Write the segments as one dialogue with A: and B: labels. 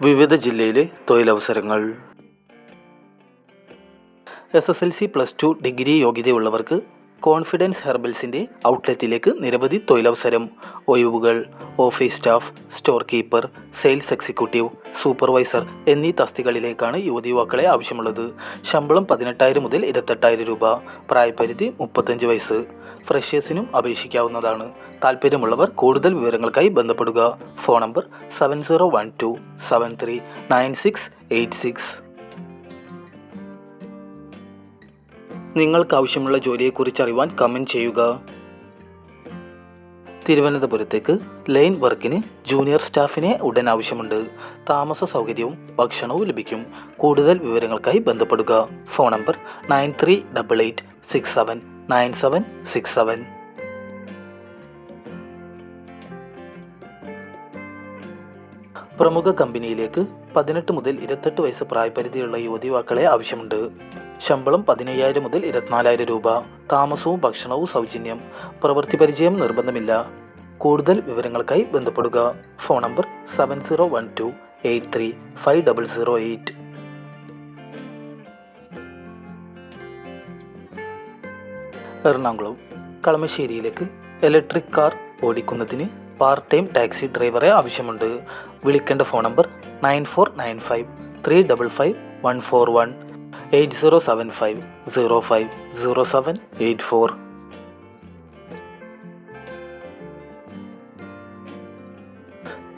A: വിവിധ ജില്ലയിലെ തൊഴിലവസരങ്ങൾ. S S L C plus two degree യോഗ്യതയുള്ളവർക്ക് confidence ഹെർബൽസിന്റെ ഔട്ട്ലെറ്റിലേക്ക് നിരവധി തൊഴിലവസരം ഒഴിവുകൾ office staff store keeper sales executive supervisor എന്നീ തസ്തികളിലേക്കാണ് യുവതി യുവാക്കളെ ആവശ്യമുള്ളത്. ശമ്പളം പതിനെട്ടായിരം മുതൽ ഇരുപത്തെട്ടായിരം രൂപ പ്രായപരിധി മുപ്പത്തഞ്ച് വയസ്സ്. ഫ്രഷേഴ്സിനും അപേക്ഷിക്കാവുന്നതാണ്. താല്പര്യമുള്ളവർ കൂടുതൽ വിവരങ്ങൾക്കായി ബന്ധപ്പെടുക. Phone number seven zero one two seven three nine six eight six നിങ്ങൾക്ക് ആവശ്യമുള്ള ജോലിയെക്കുറിച്ച് അറിയുവാൻ കമന്റ് ചെയ്യുക. തിരുവനന്തപുരത്തേക്ക് ലൈൻ വർക്കിന് ജൂനിയർ സ്റ്റാഫിനെ ഉടൻ ആവശ്യമുണ്ട്. താമസ സൗകര്യവും ഭക്ഷണവും ലഭിക്കും. കൂടുതൽ വിവരങ്ങൾക്കായി ബന്ധപ്പെടുക. Phone number nine three double eight six seven. Nine seven six seven. പ്രമുഖ കമ്പനിയിലേക്ക് പതിനെട്ട് മുതൽ ഇരുപത്തെട്ട് വയസ്സ് പ്രായപരിധിയുള്ള യുവതിവാക്കളെ ആവശ്യമുണ്ട്. ശമ്പളം പതിനയ്യായിരം മുതൽ ഇരുപത്തിനാലായിരം രൂപ. താമസവും ഭക്ഷണവും സൗജന്യം. പ്രവൃത്തി പരിചയം നിർബന്ധമില്ല. കൂടുതൽ വിവരങ്ങൾക്കായി ബന്ധപ്പെടുക. Phone number seven zero one two eight three five double zero eight. Ernakulam കളമശ്ശേരിയിലേക്ക് electric car ഓടിക്കുന്നതിന് പാർട്ട് ടൈം ടാക്സി ഡ്രൈവറെ ആവശ്യമുണ്ട്. വിളിക്കേണ്ട phone number nine four nine five three double five one four one eight zero seven five zero five zero seven eight four.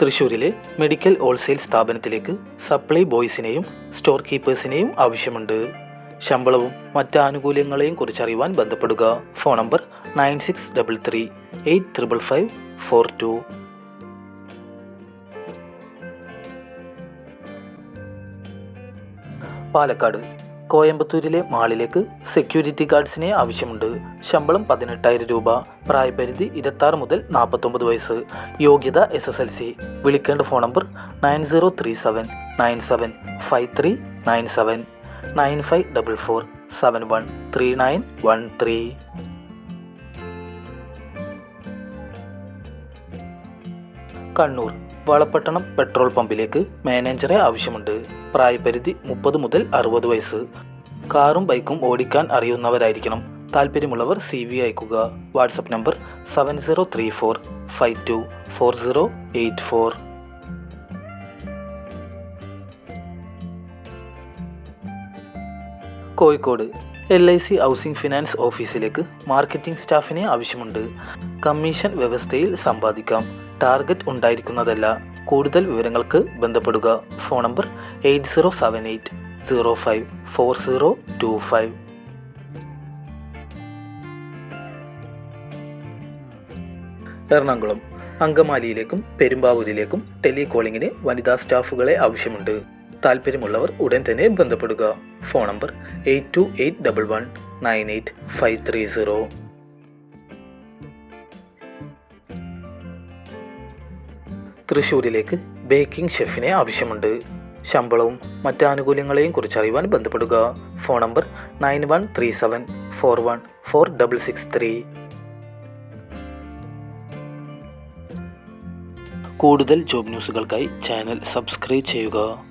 A: തൃശ്ശൂരിലെ medical wholesale സ്ഥാപനത്തിലേക്ക് supply ബോയ്സിനെയും store കീപ്പേഴ്സിനെയും ആവശ്യമുണ്ട്. ശമ്പളവും മറ്റ് ആനുകൂല്യങ്ങളെയും കുറിച്ചറിയുവാൻ ബന്ധപ്പെടുക. Phone number nine six double three eight triple five four two. Palakkad കോയമ്പത്തൂരിലെ മാളിലേക്ക് സെക്യൂരിറ്റി ഗാർഡ്സിനെ ആവശ്യമുണ്ട്. ശമ്പളം പതിനെട്ടായിരം രൂപ. പ്രായപരിധി ഇരുപത്താറ് മുതൽ നാൽപ്പത്തൊമ്പത് വയസ്സ്. യോഗ്യത എസ് എസ് എൽ സി. വിളിക്കേണ്ട phone number nine zero three seven nine seven five three nine seven. Nine five double four seven one three nine one three. Kannur Valapattanam petrol പമ്പിലേക്ക് മാനേജറെ ആവശ്യമുണ്ട്. പ്രായപരിധി മുപ്പത് മുതൽ അറുപത് വയസ്സ്. കാറും ബൈക്കും ഓടിക്കാൻ അറിയുന്നവരായിരിക്കണം. താല്പര്യമുള്ളവർ സി വി അയക്കുക. WhatsApp number seven zero three four five two four zero eight four. Kozhikode L I C housing finance ഓഫീസിലേക്ക് മാർക്കറ്റിംഗ് സ്റ്റാഫിനെ ആവശ്യമുണ്ട്. കമ്മീഷൻ വ്യവസ്ഥയിൽ സമ്പാദിക്കാം. ടാർഗറ്റ് ഉണ്ടായിരിക്കുന്നതല്ല. കൂടുതൽ വിവരങ്ങൾക്ക് ബന്ധപ്പെടുക. Phone number eight zero seven eight zero five four zero two five Ernakulam അങ്കമാലിയിലേക്കും പെരുമ്പാവൂരിലേക്കും ടെലികോളിങ്ങിന് വനിതാ സ്റ്റാഫുകളെ ആവശ്യമുണ്ട്. താല്പര്യമുള്ളവർ ഉടൻ തന്നെ ബന്ധപ്പെടുക. Phone number eight two eight double one nine eight five three zero. തൃശ്ശൂരിലേക്ക് baking ഷെഫിനെ ആവശ്യമുണ്ട്. ശമ്പളവും മറ്റ് കുറിച്ച് കുറിച്ചറിയുവാൻ ബന്ധപ്പെടുക. Phone number nine one three seven four one four double six three. കൂടുതൽ ജോബ് ന്യൂസുകൾക്കായി ചാനൽ സബ്സ്ക്രൈബ് ചെയ്യുക.